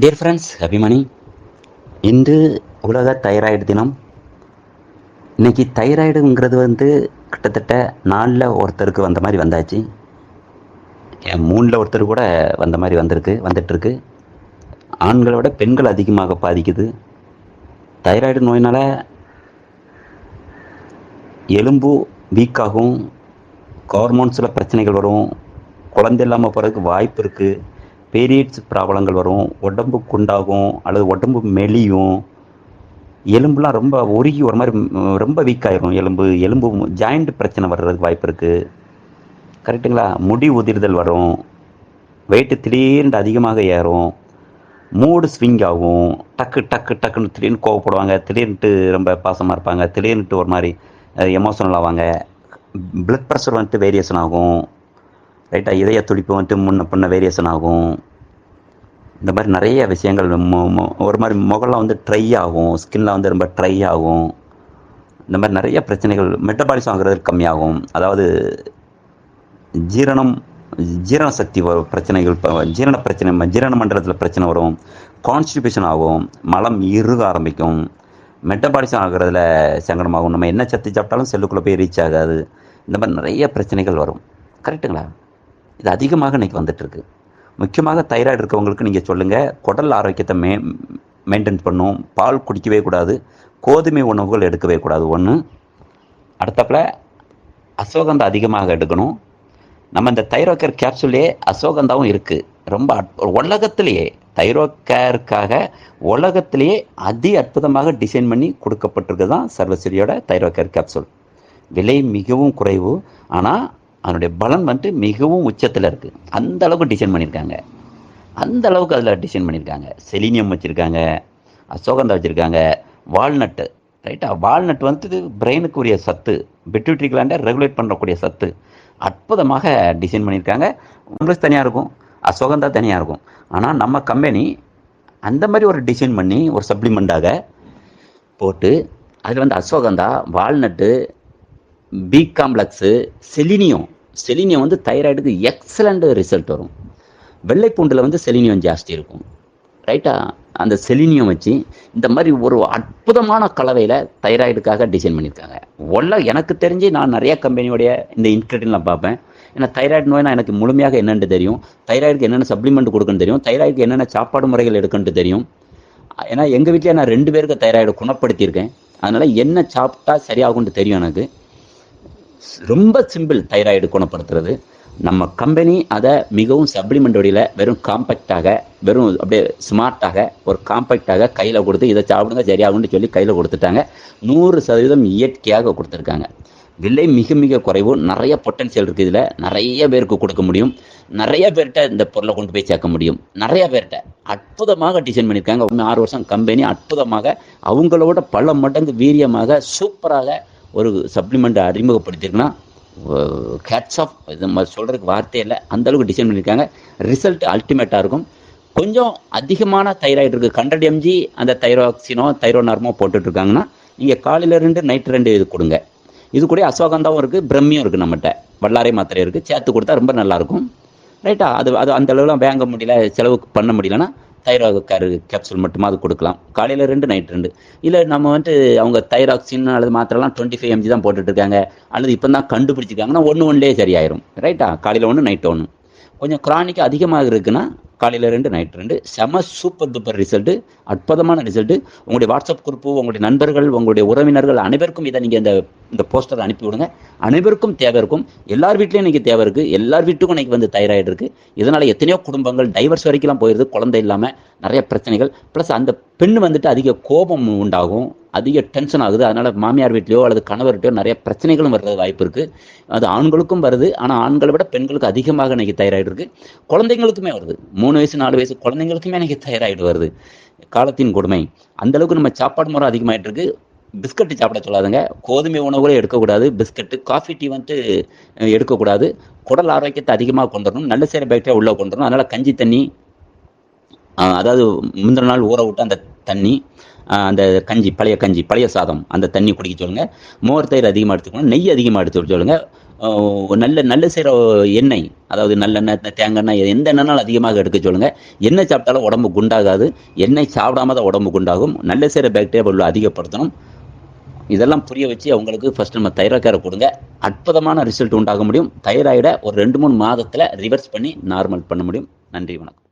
Dear friends அபிமானி இன்று உலக thyroid தினம். இன்னைக்கு தைராய்டுங்கிறது வந்து கிட்டத்தட்ட நாலில் ஒருத்தருக்கு வந்த மாதிரி வந்தாச்சு. என் மூணில் ஒருத்தர் கூட வந்த மாதிரி வந்திருக்கு வந்துட்டுருக்கு. ஆண்களை விட பெண்கள் அதிகமாக பாதிக்குது. தைராய்டு நோயினால் எலும்பு வீக்காகும் ஹார்மோன்ஸில் பிரச்சனைகள் வரும். குழந்தை இல்லாமல் போகிறதுக்கு வாய்ப்பு இருக்குது பீரியட்ஸ் ப்ராப்ளங்கள் வரும் உடம்பு குண்டாகும் அல்லது உடம்பு மெலியும். எலும்புலாம் ரொம்ப உருகி ஒரு மாதிரி ரொம்ப வீக் ஆகிரும் எலும்பு. எலும்பு ஜாயிண்ட் பிரச்சனை வர்றதுக்கு வாய்ப்பு இருக்குது கரெக்டுங்களா முடி உதிர்தல் வரும். வெயிட்டு திடீர்னு அதிகமாக ஏறும். மூடு ஸ்விங் ஆகும். டக்கு டக்கு டக்குன்னு திடீர்னு கோவப்படுவாங்க. திடீர்னுட்டு ரொம்ப பாசமாக இருப்பாங்க. திடீர்னுட்டு ஒரு மாதிரி எமோஷனல் ஆவாங்க. பிளட் ப்ரெஷர் வந்துட்டு வேரியேஷன் ஆகும். ரைட்டாக இதய துடிப்பு வந்துட்டு முன்ன பின்ன வேரியேஷன் ஆகும். இந்த மாதிரி நிறைய விஷயங்கள் ஒரு மாதிரி முகலாம் வந்து ட்ரை ஆகும். ஸ்கின்லாம் வந்து ரொம்ப ட்ரை ஆகும். இந்த மாதிரி நிறைய பிரச்சனைகள் மெட்டபாலிசம் ஆகிறது கம்மியாகும். அதாவது ஜீரணம் ஜீரண சக்தி வரும் பிரச்சனைகள் இப்போ ஜீரண பிரச்சனை ம- ஜீரண மண்டலத்தில் பிரச்சனை வரும். கான்ஸ்டிபேஷன் ஆகும். மலம் இறுக ஆரம்பிக்கும். மெட்டபாலிசம் ஆகிறதுல சங்கடமாகும். நம்ம என்ன சத்து சாப்பிட்டாலும் செல்லுக்குள்ளே போய் ரீச் ஆகாது. இந்த மாதிரி நிறைய பிரச்சனைகள் வரும். கரெக்டுங்களா இது அதிகமாக இன்னைக்கு வந்துட்டுருக்கு. முக்கியமாக தைராய்டு இருக்கவங்களுக்கு நீங்கள் சொல்லுங்கள் குடல் ஆரோக்கியத்தை மே மெயின்டைன் பண்ணும். பால் குடிக்கவே கூடாது. கோதுமை உணவுகள் எடுக்கவே கூடாது. ஒன்று அடுத்தப்பில் அசோகந்தா அதிகமாக எடுக்கணும். நம்ம இந்த தைரோக்கேர் கேப்சூல்லே அசோகந்தாவும் இருக்குது ரொம்ப உலகத்திலேயே தைரோக்கேருக்காக உலகத்திலேயே அதி அற்புதமாக டிசைன் பண்ணி கொடுக்கப்பட்டிருக்கு தான் சர்வசிரியோட தைரோக்கேர் கேப்சூல் விலை மிகவும் குறைவு. ஆனால் அதனுடைய பலன் வந்துட்டு மிகவும் உச்சத்தில் இருக்குது அந்த அளவுக்கு டிசைன் பண்ணியிருக்காங்க. அந்த அளவுக்கு அதில் டிசைன் பண்ணியிருக்காங்க. செலினியம் வச்சுருக்காங்க அசோகந்தா வச்சுருக்காங்க வால்நட்டு ரைட்டா வால்நட் வந்து பிரெயினுக்கு உரிய சத்து பிட்யூட்ரி கிளாண்டை ரெகுலேட் பண்ணக்கூடிய சத்து. அற்புதமாக டிசைன் பண்ணியிருக்காங்க. உங்களுக்கு தனியாக இருக்கும். அசோகந்தா தனியாக இருக்கும். ஆனால் நம்ம கம்பெனி அந்த மாதிரி ஒரு டிசைன் பண்ணி ஒரு சப்ளிமெண்ட்டாக போட்டு அதில் வந்து ashwagandha walnut B complex selenium selenium வந்து தைராய்டுக்கு எக்ஸலண்ட் ரிசல்ட் வரும். வெள்ளை பூண்டில் வந்து செலினியம் ஜாஸ்தி இருக்கும். ரைட்டா அந்த செலினியம் வச்சு இந்த மாதிரி ஒரு அற்புதமான கலவையில் தைராய்டுக்காக டிசைன் பண்ணியிருக்காங்க. ஒல்ல எனக்கு தெரிஞ்சு நான் நிறைய கம்பெனியோடைய இந்த இன்க்ரீடியன்ட்லாம் பார்ப்பேன். ஏன்னா தைராய்டு நோய்னா எனக்கு முழுமையாக என்னென்னு தெரியும். தைராய்டுக்கு என்னென்ன சப்ளிமெண்ட் கொடுக்குன்னு தெரியும். தைராய்டுக்கு என்னென்ன சாப்பாடு முறைகள் எடுக்குன்ட்டு தெரியும். ஏன்னா எங்கள் வீட்டிலே நான் ரெண்டு பேருக்கு தைராய்டு குணப்படுத்தியிருக்கேன். அதனால் என்ன சாப்பிட்டா சரியாகும்னு தெரியும் எனக்கு. ரொம்ப சிம்பிள் தைராய்டு குணப்படுத்துறது. நம்ம கம்பெனி அதை மிகவும் சப்ளிமெண்ட் வழியில் வெறும் காம்பேக்டாக வெறும் அப்படியே ஸ்மார்ட்டாக ஒரு காம்பேக்டாக கையில் கொடுத்து இதை சாப்பிடுங்க சரியாகும்னு சொல்லி கையில் கொடுத்துட்டாங்க. நூறு சதவீதம் இயற்கையாக கொடுத்துருக்காங்க. விலை மிக மிக குறைவு. நிறைய பொட்டன்சியல் இருக்குது இதில். நிறைய பேருக்கு கொடுக்க முடியும். நிறைய பேர்கிட்ட இந்த பொருளை கொண்டு போய் சேர்க்க முடியும். நிறைய பேர்கிட்ட அற்புதமாக டிசைன் பண்ணியிருக்காங்க. ஆறு வருஷம் கம்பெனி அற்புதமாக அவங்களோட பல மடங்கு வீரியமாக சூப்பராக ஒரு சப்ளிமெண்ட் அறிமுகப்படுத்தியிருக்குன்னா கேட்ஸ் ஆஃப் இது சொல்கிறதுக்கு வார்த்தையே இல்லை. அந்த அளவுக்கு டிசைன் பண்ணியிருக்காங்க. ரிசல்ட் அல்டிமேட்டாக இருக்கும். கொஞ்சம் அதிகமான தைராய்டு இருக்குது ஹண்ட்ரட் எம்ஜி அந்த தைராக்சினோ தைரோனார்மோ போட்டுட்டு இருக்காங்கன்னா நீங்கள் காலையில் ரெண்டு நைட் ரெண்டு இது கொடுங்க. இது கூட அஸ்வகந்தாவும் இருக்குது பிரம்மியும் இருக்குது நம்மகிட்ட. வல்லாரை மாத்திரை இருக்குது சேர்த்து கொடுத்தா ரொம்ப நல்லாயிருக்கும் ரைட்டா அது அது அந்த அளவுலாம் வாங்க முடியல. செலவுக்கு பண்ண முடியலன்னா தைராய்டு கேரு கேப்சூல் மட்டுமா அது கொடுக்கலாம். காலையில் ரெண்டு நைட் ரெண்டு. இல்லை நம்ம வந்துட்டு அவங்க தைராக்சின் அல்லது மாத்திரலாம் டுவெண்ட்டி ஃபைவ் எம்ஜி தான் போட்டுட்டு இருக்காங்க அல்லது இப்போ தான் கண்டுபிடிச்சிருக்காங்கன்னா ஒன்று ஒன்றுலேயே சரியாயிரும். ரைட்டா காலையில் ஒன்று நைட் ஒன்று கொஞ்சம் குரானிக்கு அதிகமாக இருக்குன்னா காலையில் ரெண்டு நைட் ரெண்டு. செம சூப்பர் டூப்பர் ரிசல்ட்டு அற்புதமான ரிசல்ட்டு உங்களுடைய வாட்ஸ்அப் குரூப்பு உங்களுடைய நண்பர்கள் உங்களுடைய உறவினர்கள் அனைவருக்கும் இதை நீங்கள் இந்த இந்த போஸ்டர் அனுப்பி விடுங்க. அனைவருக்கும் தேவை இருக்கும். எல்லார் வீட்லேயும் இன்றைக்கி தேவை இருக்குது எல்லார் வீட்டுக்கும் இன்றைக்கி வந்து தைராய்டு இருக்குது இதனால் எத்தனையோ குடும்பங்கள் டைவர்ஸ் வரைக்கும்லாம் போயிடுது குழந்தை இல்லாமல் நிறைய பிரச்சனைகள். ப்ளஸ் அந்த பெண் வந்துட்டு அதிக கோபம் உண்டாகும். அதிக டென்ஷன் ஆகுது. அதனால் மாமியார் வீட்லையோ அல்லது கணவர்கிட்டயோ நிறைய பிரச்சனைகளும் வர்றது வாய்ப்பு இருக்குது அது ஆண்களுக்கும் வருது. ஆனால் ஆண்களை விட பெண்களுக்கு அதிகமாக இன்றைக்கி தைராய்டு இருக்குது குழந்தைங்களுக்குமே வருது. மூணு வயசு நாலு வயசு குழந்தைங்களுக்குமே இன்றைக்கி தைராய்டு வருது. காலத்தின் கொடுமை. அந்தளவுக்கு நம்ம சாப்பாடு முறை அதிகமாகிட்டு இருக்கு. பிஸ்கட்டு சாப்பிட சொல்லாதுங்க. கோதுமை உணவுகளே எடுக்கக்கூடாது. பிஸ்கட்டு காஃபி டீ வந்துட்டு எடுக்கக்கூடாது. குடல் ஆரோக்கியத்தை அதிகமாக கொண்டு வரணும். நல்ல சேர பாக்டீரியா உள்ளே கொண்டு வரணும். அதனால் கஞ்சி தண்ணி அதாவது முந்தின நாள் ஊற விட்டு அந்த தண்ணி அந்த கஞ்சி பழைய கஞ்சி பழைய சாதம் அந்த தண்ணி குடிக்க சொல்லுங்க. மோர் தயிர் அதிகமாக எடுத்துக்கணும் நெய் அதிகமாக எடுத்து சொல்லுங்க. நல்ல நல்ல செய்கிற எண்ணெய் அதாவது நல்லெண்ணெய் தேங்காய் எண்ணெய் எந்த எண்ணெய்னாலும் அதிகமாக எடுக்க சொல்லுங்கள் எண்ணெய் சாப்பிட்டாலும் உடம்பு குண்டாகாது. எண்ணெய் சாப்பிடாம தான் உடம்பு குண்டாகும். நல்ல செய்கிற பாக்டீரியா அதிகப்படுத்தணும். இதெல்லாம் புரிய வச்சு அவங்களுக்கு ஃபஸ்ட் நம்ம தைராய்டு கொடுங்க. அற்புதமான ரிசல்ட் உண்டாக முடியும். தைராய்டை ஒரு ரெண்டு மூணு மாதத்தில் ரிவர்ஸ் பண்ணி நார்மல் பண்ண முடியும். நன்றி வணக்கம்.